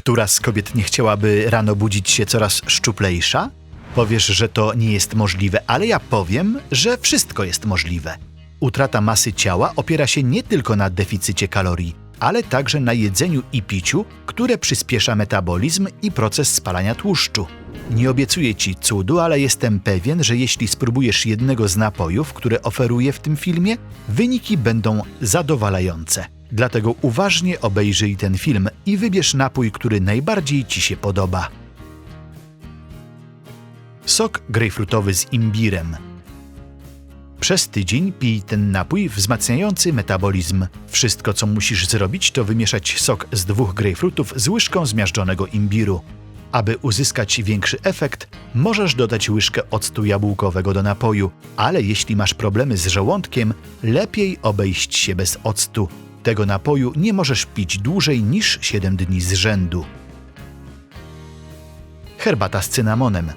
Która z kobiet nie chciałaby rano budzić się coraz szczuplejsza? Powiesz, że to nie jest możliwe, ale ja powiem, że wszystko jest możliwe. Utrata masy ciała opiera się nie tylko na deficycie kalorii, ale także na jedzeniu i piciu, które przyspiesza metabolizm i proces spalania tłuszczu. Nie obiecuję ci cudu, ale jestem pewien, że jeśli spróbujesz jednego z napojów, które oferuję w tym filmie, wyniki będą zadowalające. Dlatego uważnie obejrzyj ten film i wybierz napój, który najbardziej ci się podoba. Sok grejpfrutowy z imbirem. Przez tydzień pij ten napój wzmacniający metabolizm. Wszystko, co musisz zrobić, to wymieszać sok z dwóch grejpfrutów z łyżką zmiażdżonego imbiru. Aby uzyskać większy efekt, możesz dodać łyżkę octu jabłkowego do napoju, ale jeśli masz problemy z żołądkiem, lepiej obejść się bez octu. Tego napoju nie możesz pić dłużej niż 7 dni z rzędu. Herbata z cynamonem.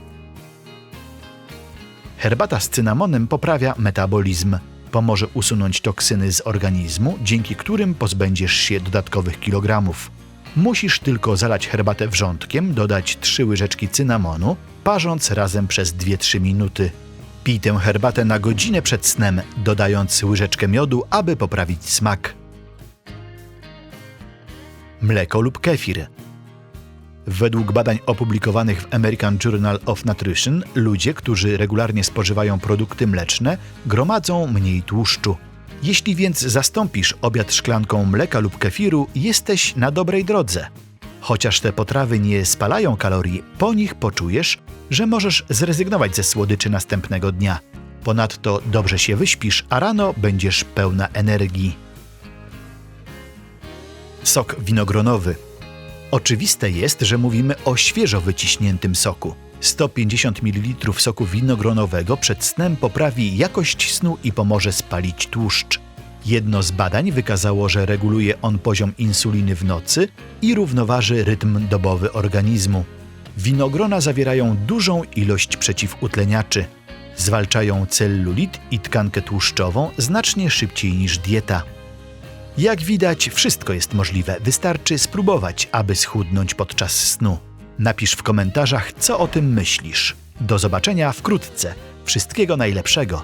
Herbata z cynamonem poprawia metabolizm. Pomoże usunąć toksyny z organizmu, dzięki którym pozbędziesz się dodatkowych kilogramów. Musisz tylko zalać herbatę wrzątkiem, dodać 3 łyżeczki cynamonu, parząc razem przez 2-3 minuty. Pij tę herbatę na godzinę przed snem, dodając łyżeczkę miodu, aby poprawić smak. Mleko lub kefir. Według badań opublikowanych w American Journal of Nutrition, ludzie, którzy regularnie spożywają produkty mleczne, gromadzą mniej tłuszczu. Jeśli więc zastąpisz obiad szklanką mleka lub kefiru, jesteś na dobrej drodze. Chociaż te potrawy nie spalają kalorii, po nich poczujesz, że możesz zrezygnować ze słodyczy następnego dnia. Ponadto dobrze się wyśpisz, a rano będziesz pełna energii. Sok winogronowy. Oczywiste jest, że mówimy o świeżo wyciśniętym soku. 150 ml soku winogronowego przed snem poprawi jakość snu i pomoże spalić tłuszcz. Jedno z badań wykazało, że reguluje on poziom insuliny w nocy i równoważy rytm dobowy organizmu. Winogrona zawierają dużą ilość przeciwutleniaczy. Zwalczają cellulit i tkankę tłuszczową znacznie szybciej niż dieta. Jak widać, wszystko jest możliwe, wystarczy spróbować, aby schudnąć podczas snu. Napisz w komentarzach, co o tym myślisz. Do zobaczenia wkrótce. Wszystkiego najlepszego.